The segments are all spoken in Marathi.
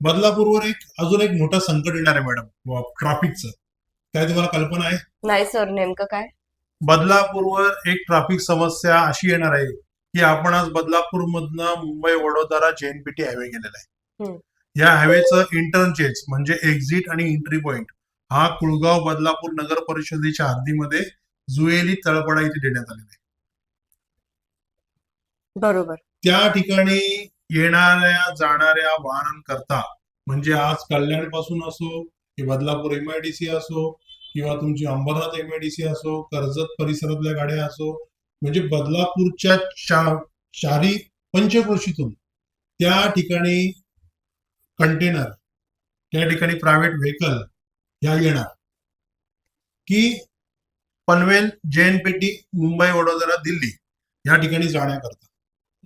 बदलापूरवर एक अजून एक मोठं संकट येणार आहे मॅडम. ट्रॅफिकचं काय तुम्हाला कल्पना आहे? नाही सर नेमकं काय? बदलापूरवर एक ट्रॅफिक समस्या अशी येणार आहे की आपण आज बदलापूर मधनं मुंबई वडोदरा जेएनपीटी हायवे गेलेला आहे. या हायवेचं इंटरचेंज म्हणजे एक्झिट आणि एंट्री पॉइंट हा कुळगाव बदलापूर नगर परिषदेच्या हद्दीमध्ये जुएली तळपडा इथे देण्यात आलेला आहे. बरोबर. त्या ठिकाणी येणाऱ्या जाणाऱ्या वाहनांकरता म्हणजे आज कल्याणपासून असो की बदलापूर एमआयडीसी असो किंवा तुमची अंबरनाथ एमआयडीसी असो कर्जत परिसरातल्या गाड्या असो म्हणजे बदलापूरच्या चा- चारी पंचक्रोशीतून त्या ठिकाणी कंटेनर त्या ठिकाणी प्रायव्हेट व्हेकल ह्या येणार. की पनवेल जेएनपीटी मुंबई वडोदरा दिल्ली या ठिकाणी जाण्याकरता.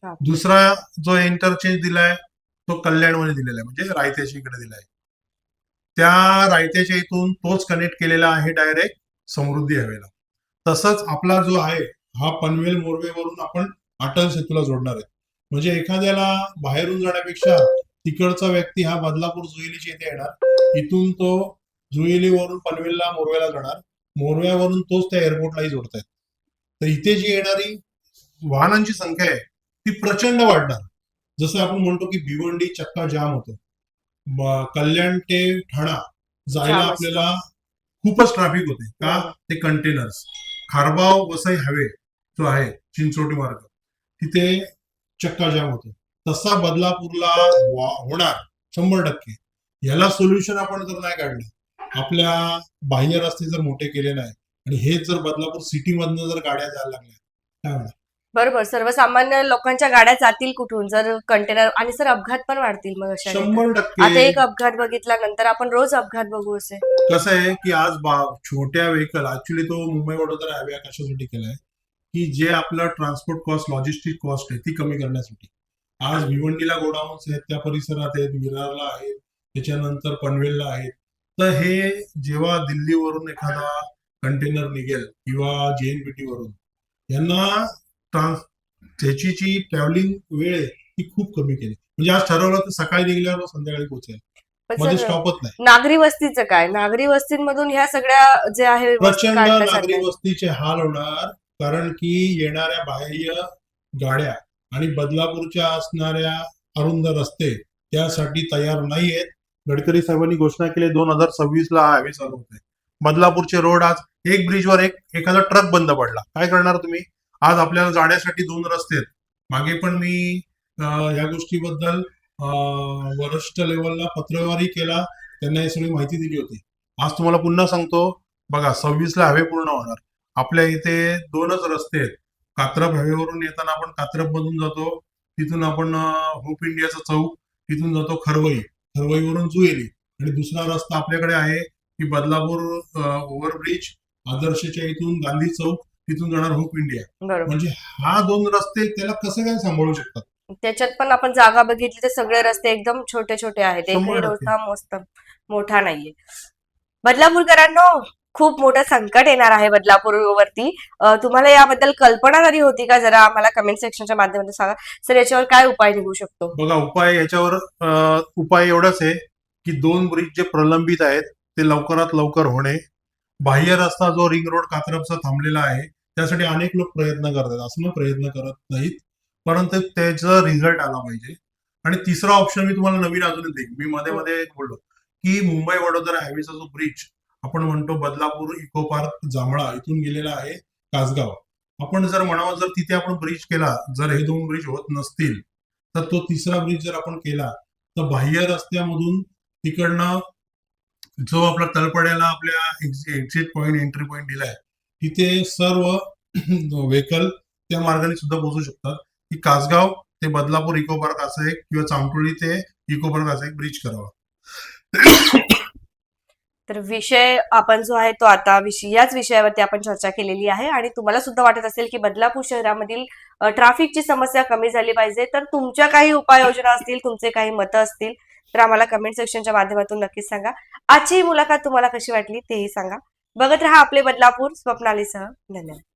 दुसरा जो इंटरचेंज दिलाय तो कल्याणमध्ये दिलेला आहे. म्हणजे रायत्याच्या इकडे दिलाय. त्या रायत्याच्या इथून तोच कनेक्ट केलेला आहे डायरेक्ट समृद्धी हवेला तसंच आपला जो आहे हा पनवेल मोरवेवरून आपण अटल सेतूला जोडणार आहे. म्हणजे एखाद्याला बाहेरून जाण्यापेक्षा तिकडचा व्यक्ती हा बदलापूर जुईलीच्या इथे येणार. इथून तो जुईलीवरून पनवेलला मोरवेला जाणार. मोरव्यावरून तोच त्या एअरपोर्टलाही जोडतायत. तर इथे जी येणारी वाहनांची संख्या आहे ती प्रचंड वाढणार. जसं आपण म्हणतो की भिवंडी चक्का जाम होतो. कल्याण ते ठाणा जायला. आपल्याला खूपच ट्रॅफिक होते. का? ते कंटेनर्स खारबाव वसई हायवे जो आहे चिंचोटी मार्ग तिथे चक्का जाम होतो. तसा बदलापूरला वा- होणार शंभर टक्के. याला सोल्युशन आपण जर नाही काढलं आपल्या बाह्य रस्ते जर मोठे केले नाही आणि हेच जर बदलापूर सिटी मधनं जर गाड्या जायला लागल्या काय होणार? बरोबर. सर्वसामान्य लोकांच्या गाड्या जातील कुठून? जर कंटेनर आणि सर अपघात पण वाढतील मग अशा शंभर आता टक्के एक अपघात बघितल्यानंतर आपण रोज अपघात बघू असे. कसं आहे की आज बा- छोट्या व्हेकल ऍक्च्युली तो मुंबई वडोदरा हायवे कशासाठी केलाय की जे आपलं ट्रान्सपोर्ट कॉस्ट लॉजिस्टिक कॉस्ट आहे ती कमी करण्यासाठी. आज भिवंडीला गोडाऊन्स आहेत त्या परिसरात आहेत विरारला आहेत त्याच्यानंतर पनवेलला आहेत. तर हे जेव्हा दिल्लीवरून एखादा कंटेनर निघेल किंवा जेएनपीटी वरून यांना ट्रान्स त्याची जी ट्रॅव्हलिंग वेळ आहे ती खूप कमी केली. म्हणजे आज ठरवलं तर सकाळी निघल्यावर संध्याकाळी पोहोचेल. मध्ये स्टॉपच नाही. नागरी वस्तीचं काय? नागरी वस्तींमधून ह्या सगळ्या जे आहे प्रचंड नागरी वस्तीचे हाल होणार कारण की येणाऱ्या बाह्य गाड्या आणि बदलापूरच्या असणाऱ्या अरुंद रस्ते त्यासाठी तयार नाहीयेत. गडकरी साहेबांनी घोषणा केली दोन हजार सव्वीस ला हा हायवे चालू होते बदलापूरचे रोड आज एक ब्रिजवर एक एखादा ट्रक बंद पडला. काय करणार तुम्ही? आज आपल्याला जाण्यासाठी दोन रस्ते आहेत. मागे पण मी या गोष्टीबद्दल वरिष्ठ लेवलला पत्रव्यवहारही केला त्यांना ही सगळी माहिती दिली होती. आज तुम्हाला पुन्हा सांगतो बघा सव्वीसला हवे पूर्ण होणार. आपल्या इथे दोनच रस्ते आहेत. कात्रप हवेवरून येताना आपण कात्रप मधून जातो तिथून आपण होप इंडियाचा चौक तिथून जातो खरवई. खरवईवरून जुएली. आणि दुसरा रस्ता आपल्याकडे आहे की बदलापूर ओव्हरब्रिज आदर्शच्या इथून गांधी चौक तिथून जाणार होप इंडिया. बरोबर. म्हणजे हा दोन रस्ते त्याला कसं काय सांभाळू शकतात? त्याच्यात पण आपण जागा बघितली तर सगळे रस्ते एकदम छोटे छोटे आहेत. शंभर एकही टक्के. रस्ता मस्त मोठा नाहीये. बदलापूरकरांनो खूप मोठं संकट येणार आहे बदलापूरवरती. अं, तुम्हाला याबद्दल कल्पना जरी होती का? जरा आम्हाला कमेंट सेक्शनच्या माध्यमातून सांगा. सर याच्यावर काय उपाय निघू शकतो? बघा उपाय याच्यावर अं, उपाय एवढाच आहे की दोन ब्रिज जे प्रलंबित आहेत ते लवकरात लवकर होणे. बाह्य रस्ता जो रिंग रोड कात्रपचा थांबलेला आहे त्यासाठी अनेक लोक प्रयत्न करतात. असं प्रयत्न करत नाहीत. परंतु त्याचा रिझल्ट आला पाहिजे. आणि तिसरा ऑप्शन मी तुम्हाला नवीन अजून देईन. मी मध्ये मध्ये बोललो की मुंबई वडोदरा हायवेचा जो ब्रिज आपण म्हणतो बदलापूर इको पार्क जांभळा इथून गेलेला आहे कासगाव. आपण जर म्हणावं जर तिथे आपण ब्रिज केला जर हे दोन ब्रिज होत नसतील तर तो तिसरा ब्रिज जर आपण केला तर बाह्य रस्त्यामधून तिकडनं जो आपला तळपड्याला आपल्या एक्झिट पॉईंट एंट्री पॉईंट दिलाय तिथे सर्व व्हेकल त्या मार्गाने सुद्धा पोहोचू शकतात. की कासगाव ते बदलापूर इको पार्क असं एक किंवा चांदोली ते इको पार्क असं एक ब्रिज करावा. तर विषय आपण जो आहे तो आता विषय याच विषयावरती आपण चर्चा केलेली आहे आणि तुम्हाला सुद्धा वाटत असेल की बदलापूर शहरामधील ट्रॅफिकची समस्या कमी झाली पाहिजे तर तुमच्या काही उपाययोजना असतील तुमचे काही मतं असतील तर आम्हाला कमेंट सेक्शनच्या माध्यमातून नक्कीच सांगा. आजची ही मुलाखत तुम्हाला कशी वाटली तेही सांगा. बघत रहा आपले बदलापूर स्वप्नालीसह. धन्यवाद.